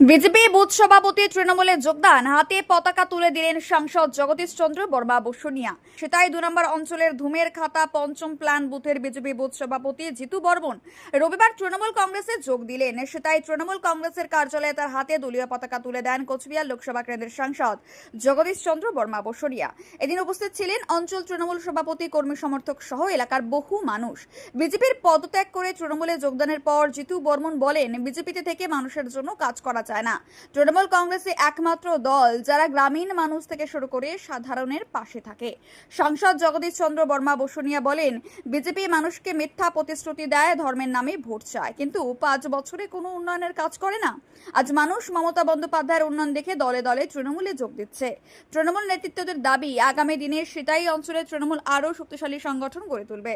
BJP booth সভাপতি তৃণমূলে যোগদান, হাতে পতাকা তুলে দিলেন সাংসদ জগদীশ চন্দ্র, বর্মা বসুনিয়া। সেটাই দু নম্বর অঞ্চলের ধুমের খাতা পঞ্চম প্ল্যান বুথের বিজেপি বুথ সভাপতি জিতু বর্মন। রবিবার তৃণমূল কংগ্রেসে যোগ দিলেন, সেটাই তৃণমূল কংগ্রেসের কার্যালয়ে তার হাতে দলীয় পতাকা তুলে দেন কোচবিহার লোকসভা কেন্দ্রের সাংসদ জগদীশ চন্দ্র, বর্মা বসুনিয়া। এদিন উপস্থিত ছিলেন অঞ্চল তৃণমূল সভাপতি, কর্মী সমর্থক সহ এলাকার বহু মানুষ। বিজেপির পদত্যাগ করে তৃণমূলে যোগদানের পর জিতু বর্মন বলেন, বিজেপিতে থেকে মানুষের জন্য কাজ করা যায় না। তৃণমূল কংগ্রেসে একমাত্র দল যারা গ্রামীণ মানুষ থেকে শুরু করে সাধারণের পাশে থাকে। সাংসদ জগদীশ চন্দ্র বর্মা বসুনিয়া বলেন, বিজেপি মানুষকে মিথ্যা প্রতিশ্রুতি দেয়, ধর্মের নামে ভোট চায়। কিন্তু পাঁচ বছরে কোনো উন্নয়নের কাজ করে না। আজ মানুষ মমতা বন্দ্যোপাধ্যায়ের উন্নয়ন দেখে দলে দলে তৃণমূলে যোগ দিচ্ছে। তৃণমূল নেতৃত্বদের দাবি, আগামী দিনে সেটাই অঞ্চলে তৃণমূল আরও শক্তিশালী সংগঠন গড়ে তুলবে।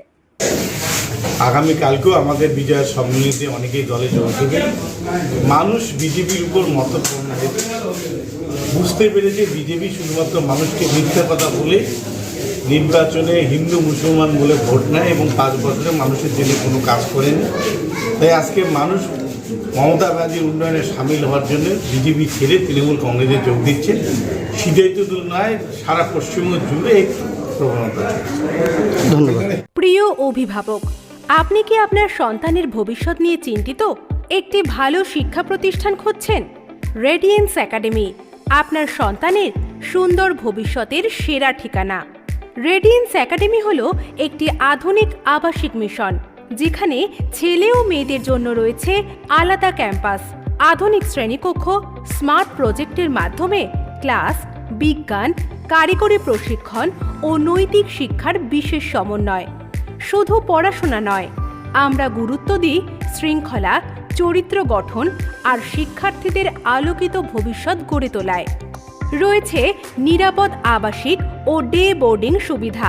আগামীকালকেও আমাদের বিজয়ের সম্মিলিতে অনেকেই দলে যোগ দেবে মানুষ বিজেপির উপর মত বুঝতে পেরেছে বিজেপি শুধুমাত্র মানুষকে মিথ্যা কথা বলে নির্বাচনে হিন্দু মুসলমান বলে ভোট নেয় এবং পাঁচ বছরে মানুষের জন্য কোনো কাজ করেনি তাই আজকে মানুষ মমতা ব্যানার্জির উন্নয়নে সামিল হওয়ার জন্য বিজেপি ছেড়ে তৃণমূল কংগ্রেসে যোগ দিচ্ছে। সিদ্ধান্ত নয় সারা পশ্চিমবঙ্গ জুড়ে প্রবণতা। প্রিয় অভিভাবক আপনি কি আপনার সন্তানের ভবিষ্যৎ নিয়ে চিন্তিত? একটি ভালো শিক্ষা প্রতিষ্ঠান খুঁজছেন? রেডিয়েন্স একাডেমি আপনার সন্তানের সুন্দর ভবিষ্যতের সেরা ঠিকানা। রেডিয়েন্স একাডেমি হলো একটি আধুনিক আবাসিক মিশন, যেখানে ছেলে ও মেয়েদের জন্য রয়েছে আলাদা ক্যাম্পাস, আধুনিক শ্রেণীকক্ষ, স্মার্ট প্রজেক্টের মাধ্যমে ক্লাস, বিজ্ঞান, কারিগরি প্রশিক্ষণ ও নৈতিক শিক্ষার বিশেষ সমন্বয়। শুধু পড়াশোনা নয়, আমরা গুরুত্ব দিই শৃঙ্খলা, চরিত্র গঠন আর শিক্ষার্থীদের আলোকিত ভবিষ্যৎ গড়ে তোলায়। রয়েছে নিরাপদ আবাসিক ও ডে বোর্ডিং সুবিধা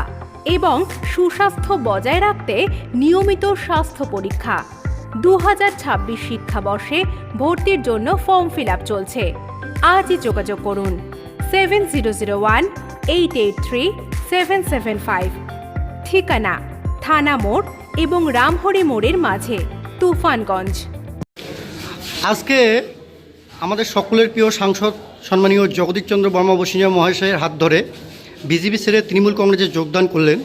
এবং সুস্বাস্থ্য বজায় রাখতে নিয়মিত স্বাস্থ্য পরীক্ষা। দু হাজার ছাব্বিশ শিক্ষাবর্ষে ভর্তির জন্য ফর্ম ফিল আপ চলছে। আজই যোগাযোগ করুন seven zero zero one eight eight three seven seven five. ঠিকানা থানা মোড় এবং রামহরি মোড়ের মাঝে তুফানগঞ্জ। আজকে আমাদের সকলের প্রিয় সাংসদ সম্মানীয় জগদীশচন্দ্র বর্মা বসিনিয়া মহাশয়ের হাত ধরে বিজেপি ছেড়ে তৃণমূল কংগ্রেসে যোগদান করলেন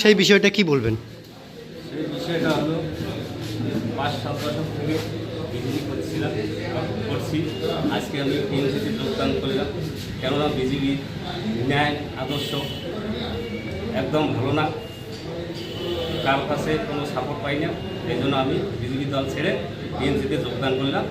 সেই বিষয়টা কি বলবেন? সেই বিষয়টা হলো পাঁচ সাত বছর থেকে বিজেপি করছিলাম করছি। আজকে আমি টিএমসিতে যোগদান করলাম। কেননা বিজেপি ন্যায় আদর্শ একদম ভালো না। কার কাছে কোনো সাপোর্ট পাই না। এই জন্য আমি বিজেপি দল ছেড়ে বিএনসিতে যোগদান করলাম।